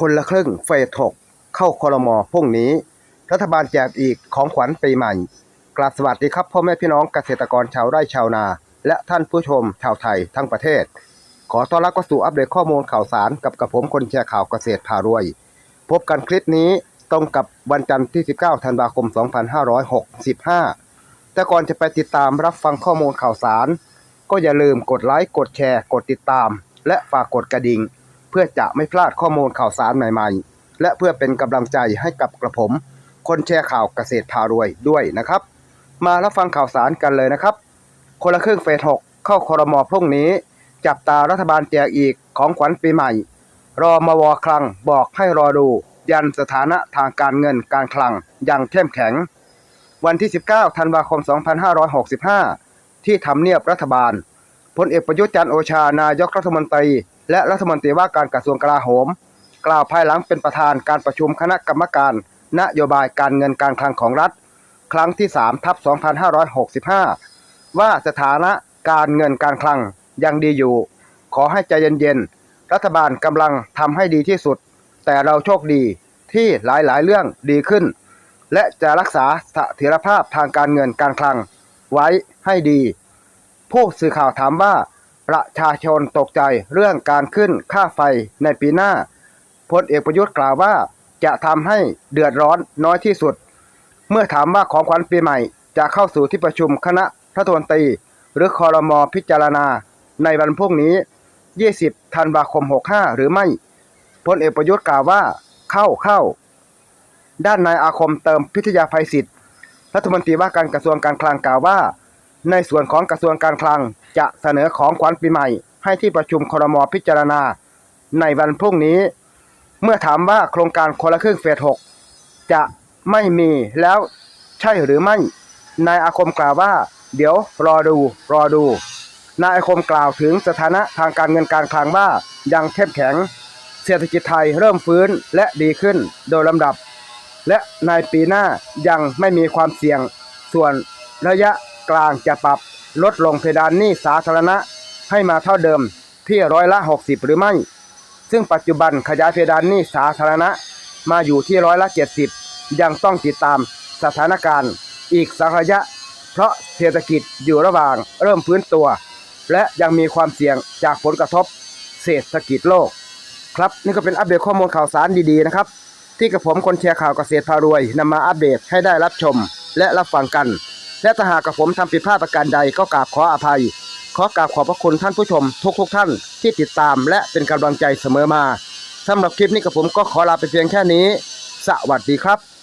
คนละครึ่งเฟสหกเข้าคอรมอพรุ่งนี้ รัฐบาลแจกอีกของขวัญปีใหม่ กราบสวัสดีครับพ่อแม่พี่น้องเกษตรกรชาวไร่ชาวนา และท่านผู้ชมชาวไทยทั้งประเทศ ขอต้อนรับเข้าสู่อัปเดตข้อมูลข่าวสารกับกระผมคนแชร์ข่าวเกษตรพารวย พบกันคลิปนี้ตรงกับวันจันทร์ที่ 19 ธันวาคม 2565 แต่ก่อนจะไปติดตามรับฟังข้อมูลข่าวสาร ก็อย่าลืมกดไลค์ กดแชร์ กดติดตาม และฝากกดกระดิ่ง พื่อจะไม่พลาดข้อมูลข่าวสารใหม่ๆ และเพื่อเป็นกำลังใจให้กับกระผม คนแชร์ข่าวเกษตรพารวยด้วยนะครับ มารับฟังข่าวสารกันเลยนะครับ คนละครึ่งเฟสหกเข้าคอรมอพรุ่งนี้ จับตารัฐบาลแจกอีกของขวัญปีใหม่ รอมวคลังบอกให้รอดู ยันสถานะทางการเงินการคลังย่างเข้มแข็ง วันที่ 19 ธันวาคม 2565 ที่ทำเนียบรัฐบาล พลเอกประยุทธ์จันโอชานายกรัฐมนตรี และรัฐมนตรีว่าการกระทรวงกลาโหม กล่าวภายหลังเป็นประธานการประชุมคณะกรรมการ นโยบายการเงินการคลังของรัฐ ครั้งที่3ทับ2565 ว่าสถานะการเงินการคลังยังดีอยู่ ขอให้ใจเย็นๆ รัฐบาลกำลังทำให้ดีที่สุด แต่เราโชคดีที่หลายๆ เรื่องดีขึ้น และจะรักษาเสถียรภาพทางการเงินการคลัง ไว้ให้ดี ผู้สื่อข่าวถามว่า ประชาชนตกใจเรื่องการขึ้นค่าไฟในปีหน้าพลเอกประยุทธ์กล่าวว่า จะทำให้เดือดร้อนน้อยที่สุด เมื่อถามว่าของขวัญปีใหม่ จะเข้าสู่ที่ประชุมคณะรัฐมนตรี หรือคอรมอพิจารณา ในวันพรุ่งนี้ 20 ธันวาคม 65 หรือไม่พลเอกประยุทธ์กล่าวว่า เข้าเข้า ด้านนายอาคมเติมพิทยาภัยศิษย์รัฐมนตรีว่าการกระทรวงการคลังกล่าวว่า ในส่วนของกระทรวงการคลังจะเสนอของขวัญปีใหม่ ให้ที่ประชุมครมพิจารณา ในวันพรุ่งนี้ เมื่อถามว่าโครงการคนละครึ่งเฟสหกจะไม่มีแล้วใช่หรือไม่ นายอาคมกล่าวว่า เดี๋ยวรอดูรอดู นายอาคมกล่าวถึงสถานะทางการเงินการคลังว่ายังเข้มแข็ง เศรษฐกิจไทยเริ่มฟื้นและดีขึ้นโดยลำดับ และในปีหน้ายังไม่มีความเสี่ยง ส่วนระยะ กลางจะปรับลดลงเพดานหนี้สาธารณะให้มาเท่าเดิมที่ร้อยละ 60 หรือไม่ ซึ่งปัจจุบันขยายเพดานหนี้สาธารณะมาอยู่ที่ร้อยละ 70 ยังต้องติดตามสถานการณ์อีกสักระยะ เพราะเศรษฐกิจอยู่ระหว่างเริ่มฟื้นตัว และยังมีความเสี่ยงจากผลกระทบเศรษฐกิจโลก ครับนี่ก็เป็นอัปเดตข้อมูลข่าวสารดีๆนะครับ ที่กับผมคนแชร์ข่าวเกษตรพารวยนำมาอัปเดตให้ได้รับชมและรับฟังกัน และถ้าหากกับผมทำผิดพลาดประการใดก็กราบขออภัย ขอกราบขอบพระคุณท่านผู้ชมทุกๆทท่านที่ติดตามและเป็นกำลังใจเสมอมาสำหรับคลิปนี้กับผมก็ขอลาไปเพียงแค่นี้ สวัสดีครับ